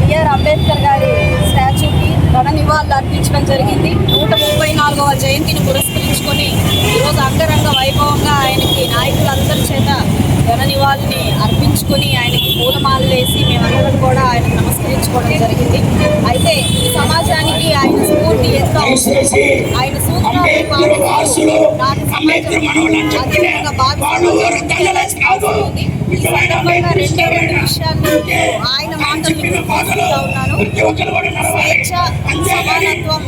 BR Ambedkar గారి స్టాచ్యూకి ఘన నివాళులు అర్పించడం జరిగింది. నూట ముప్పై నాలుగవ జయంతిని పురస్కరించుకొని ఈరోజు అంగరంగ వైభవంగా ఆయనకి నాయకులందరి చేత ఘన నివాళుని అర్పించుకొని ఆయనకి పూలమాలలు వేసి మేమందరం కూడా ఆయనకు నమస్కరించుకోవడం జరిగింది. అయితే ఈ సమాజానికి ఆయన స్ఫూర్తి ఎంతో. ఆయన సూత్రాలు పాటిస్తూ నాటి సమాజం అదేవిధంగా భావిస్తుంది ఆయన సమానత్వం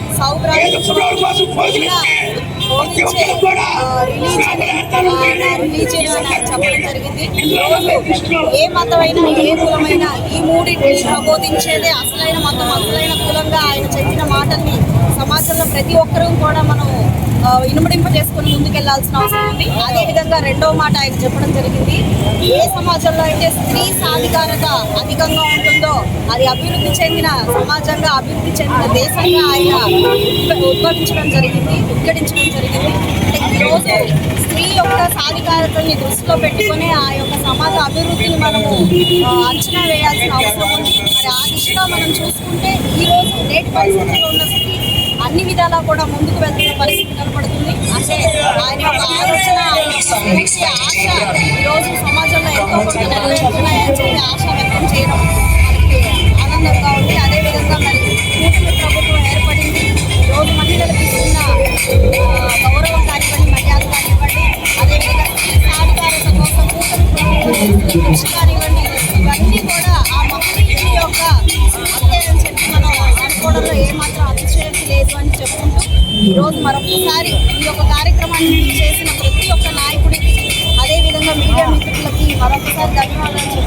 ఏ మతమైనా ఏ కులమైనా ఈ మూడింటిని ప్రబోధించేదే అసలైన మతం అసలైన కులంగా ఆయన చెప్పిన మాటల్ని సమాజంలో ప్రతి ఒక్కరూ కూడా మనం ఇనుమడింప చేసుకుని ముందుకెళ్ళాల్సిన అవసరం ఉంది. అదే విధంగా రెండో మాట ఆయన చెప్పడం జరిగింది. ఏ సమాజంలో అయితే స్త్రీ సాధికారత అధికంగా ఉంటుందో అది అభివృద్ధి చెందిన సమాజంగా అభివృద్ధి చెందిన దేశంగా ఆయన ఉద్భవించడం జరిగింది ఉద్ఘటించడం జరిగింది. ఈరోజు స్త్రీ యొక్క సాధికారతని దృష్టిలో పెట్టుకుని ఆ యొక్క సమాజ అభివృద్ధిని మనము అంచనా వేయాల్సిన అవసరం ఉంది. మరి ఆ దిశగా మనం చూసుకుంటే ఈ రోజు నేటి పరిస్థితుల్లో ఉన్న స్త్రీ అన్ని విధాలా కూడా ముందుకు వెళ్తున్న పరిస్థితి కనపడుతుంది. అంటే ఆయన యొక్క ఆలోచన ఆశ ఈరోజు సమాజంలో ఎంతో కొంత నెరవేరుతున్నాయని చెప్పి ఆశ వ్యక్తం చేయడం ఆనందంగా ఉంది. అదేవిధంగా మరి కూటమి ప్రభుత్వం ఏర్పడింది. ఈరోజు మహిళలకు ఇస్తున్న గౌరవం కానివ్వండి మర్యాద కానివ్వండి అదేవిధంగా సాధికారత కోసం కూటమి ప్రభుత్వం ఈరోజు మరొకసారి ఈ యొక్క కార్యక్రమాన్ని చేసిన ప్రతి ఒక్క నాయకుడికి అదేవిధంగా మీడియా మిత్రులకి మరొకసారి ధన్యవాదాలు